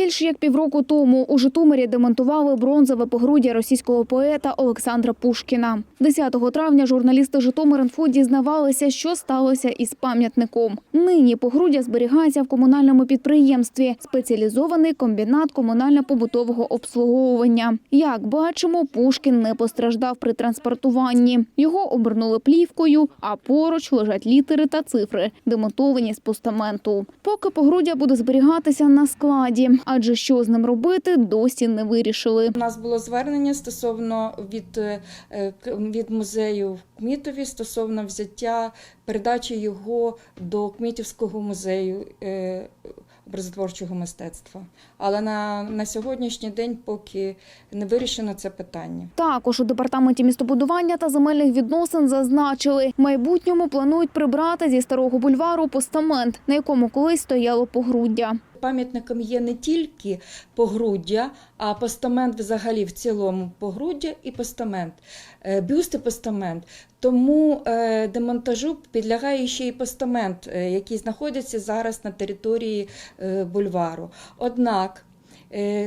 Більш як півроку тому у Житомирі демонтували бронзове погруддя російського поета Олександра Пушкіна. 10 травня журналісти Житомир.Інфо дізнавалися, що сталося із пам'ятником. Нині погруддя зберігається в комунальному підприємстві, спеціалізований комбінат комунально-побутового обслуговування. Як бачимо, Пушкін не постраждав при транспортуванні. Його обернули плівкою, а поруч лежать літери та цифри, демонтовані з постаменту. Поки погруддя буде зберігатися на складі, адже що з ним робити, досі не вирішили. У нас було звернення стосовно від, е, від музею в Кмітові стосовно взяття передачі його до Кмітівського музею е, образотворчого мистецтва. Але на, на сьогоднішній день поки не вирішено це питання. Також у департаменті містобудування та земельних відносин зазначили, в майбутньому планують прибрати зі старого бульвару постамент, на якому колись стояло погруддя. Пам'ятником є не тільки погруддя, а постамент взагалі в цілому погруддя і постамент, е, бюст і постамент. Тому е, демонтажу підлягає ще й постамент, е, який знаходиться зараз на території бульвару. Однак,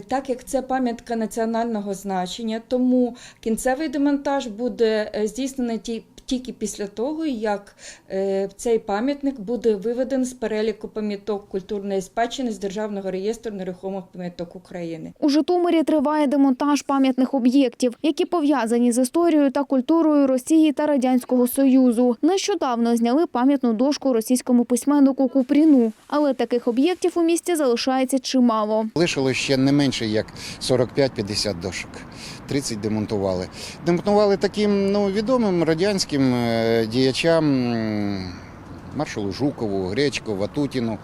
так як це пам'ятка національного значення, тому кінцевий демонтаж буде здійснений ті- тільки після того, як е, цей пам'ятник буде виведений з переліку пам'яток культурної спадщини з Державного реєстру нерухомих пам'яток України. У Житомирі триває демонтаж пам'ятних об'єктів, які пов'язані з історією та культурою Росії та Радянського Союзу. Нещодавно зняли пам'ятну дошку російському письменнику Купріну, але таких об'єктів у місті залишається чимало. Лишилось ще не менше як 45-50 дошок. 30 демонтували. Демонтували таким ну, відомим радянським е, діячам. Маршалу Жукову, Гречко, Ватутіну,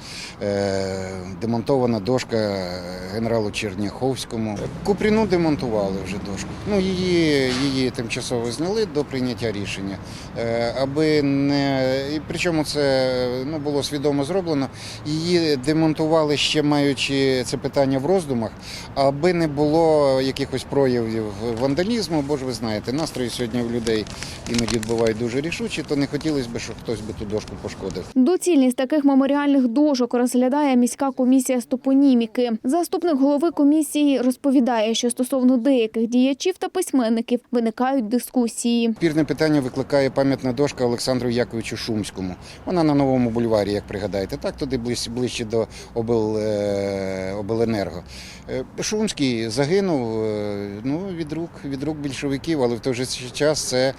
е, демонтована дошка генералу Черняховському. Купріну демонтували вже дошку. Ну, її, її тимчасово зняли до прийняття рішення. Е, аби не. Причому це ну, було свідомо зроблено. Її демонтували ще маючи це питання в роздумах, аби не було якихось проявів вандалізму, бо ж ви знаєте, настрої сьогодні в людей іноді бувають дуже рішучі, то не хотілося б, щоб хтось би ту дошку пошкодив. Доцільність таких меморіальних дошок розглядає міська комісія з топоніміки. Заступник голови комісії розповідає, що стосовно деяких діячів та письменників виникають дискусії. Спірне питання викликає пам'ятна дошка Олександру Яковичу Шумському. Вона на новому бульварі, як пригадаєте, так туди ближче, ближче до обл, е, обленерго. Е, Шумський загинув е, ну, від рук від рук більшовиків, але в той же час це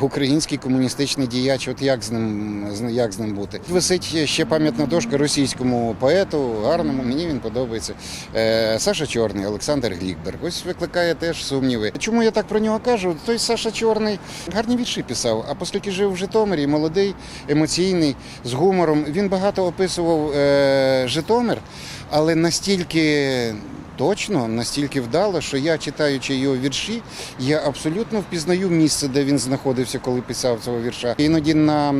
український комуністичний діяч. От як з ним як з ним бути? Висить ще пам'ятна дошка російському поету, гарному, мені він подобається. Е, Саша Чорний, Олександр Глікберг. Ось викликає теж сумніви. Чому я так про нього кажу? Той Саша Чорний гарні вірші писав, а оскільки жив в Житомирі, молодий, емоційний, з гумором, він багато описував е, Житомир, але настільки. Точно, настільки вдало, що я, читаючи його вірші, я абсолютно впізнаю місце, де він знаходився, коли писав цього вірша. Іноді на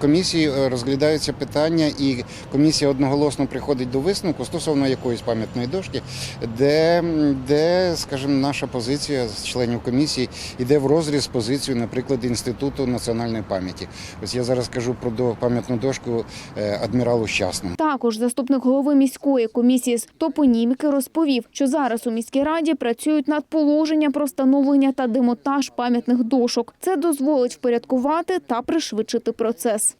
комісії е, розглядаються питання, і комісія одноголосно приходить до висновку стосовно якоїсь пам'ятної дошки, де, де скажімо, наша позиція з членів комісії йде в розріз позицією, наприклад, інституту національної пам'яті. Ось я зараз кажу про пам'ятну дошку е, адміралу Щасному. Також заступник голови міської комісії з топоніміки розповів, що зараз у міській раді працюють над положенням про встановлення та демонтаж пам'ятних дошок. Це дозволить впорядкувати та пришвидшити процес.